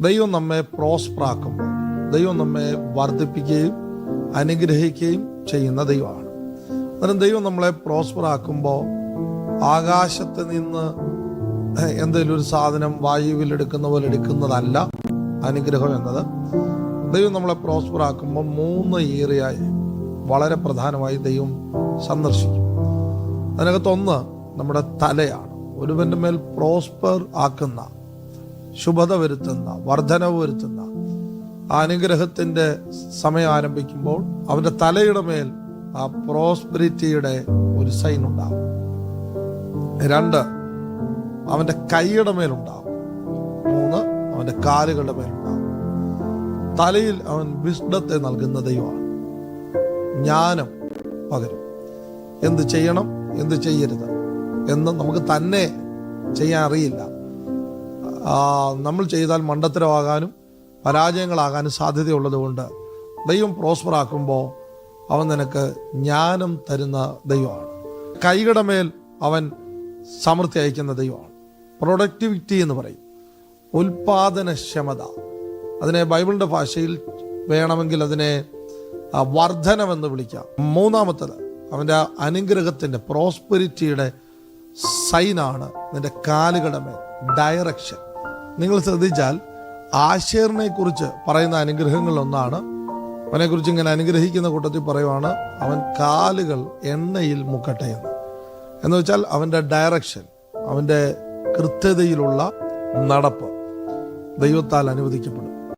ദൈവം നമ്മെ പ്രോസ്പറാക്കുമ്പോൾ ദൈവം നമ്മെ വർദ്ധിപ്പിക്കുകയും അനുഗ്രഹിക്കുകയും ചെയ്യുന്ന ദൈവമാണ്. അന്നേരം ദൈവം നമ്മളെ പ്രോസ്പറാക്കുമ്പോൾ ആകാശത്ത് നിന്ന് എന്തെങ്കിലും ഒരു സാധനം വായുവിൽ എടുക്കുന്ന പോലെ എടുക്കുന്നതല്ല അനുഗ്രഹം എന്നത്. ദൈവം നമ്മളെ പ്രോസ്പറാക്കുമ്പോൾ മൂന്ന് ഏറിയായി വളരെ പ്രധാനമായി ദൈവം സന്ദർശിക്കും. അതിനകത്തൊന്ന് നമ്മുടെ തലയാണ്. ഒരുവന്റെ മേൽ പ്രോസ്പർ ആക്കുന്ന ശുഭത വരുത്തുന്ന വർധനവ് വരുത്തുന്ന ആ അനുഗ്രഹത്തിന്റെ സമയം ആരംഭിക്കുമ്പോൾ അവന്റെ തലയുടെ മേൽ ആ പ്രോസ്പെരിറ്റിയുടെ ഒരു സൈൻ ഉണ്ടാകും രണ്ട് അവന്റെ കൈയുടെ മേലുണ്ടാവും മൂന്ന് അവന്റെ കാലുകളുടെ മേലുണ്ടാവും തലയിൽ അവൻ വിഷ്ണത്തെ നൽകുന്ന ദൈവമാണ്. ജ്ഞാനം പകരും. എന്ത് ചെയ്യണം? എന്ത് ചെയ്യരുത്? എന്ന് നമുക്ക് തന്നെ ചെയ്യാൻ അറിയില്ല. നമ്മൾ ചെയ്താൽ മണ്ടത്തരമാകാനും പരാജയങ്ങളാകാനും സാധ്യതയുള്ളതുകൊണ്ട് ദൈവം പ്രോസ്പർ ആക്കുമ്പോൾ അവൻ നിനക്ക് ജ്ഞാനം തരുന്ന ദൈവമാണ്. കൈകടമേൽ മേൽ അവൻ സമൃദ്ധി അയക്കുന്ന ദൈവമാണ്. പ്രൊഡക്ടിവിറ്റി എന്ന് പറയും. ഉൽപാദനക്ഷമത. അതിനെ ബൈബിളിന്റെ ഭാഷയിൽ വേണമെങ്കിൽ അതിനെ വർധനമെന്ന് വിളിക്കാം. മൂന്നാമത്തത് അവന്റെ അനുഗ്രഹത്തിന്റെ പ്രോസ്പെരിറ്റിയുടെ സൈനാണ് നിന്റെ കാലുകളുടെ മേൽ. ഡയറക്ഷൻ നിങ്ങൾ ശ്രദ്ധിച്ചാൽ ആശേറിനെ കുറിച്ച് പറയുന്ന അനുഗ്രഹങ്ങളിലൊന്നാണ്. അവനെക്കുറിച്ച് ഇങ്ങനെ അനുഗ്രഹിക്കുന്ന കൂട്ടത്തിൽ പറയുവാണ് അവൻ കാലുകൾ എണ്ണയിൽ മുക്കട്ടെ എന്ന്. എന്ന് വെച്ചാൽ അവന്റെ ഡയറക്ഷൻ അവന്റെ കൃത്യതയിലുള്ള നടപ്പ് ദൈവത്താൽ അനുവദിക്കപ്പെടും.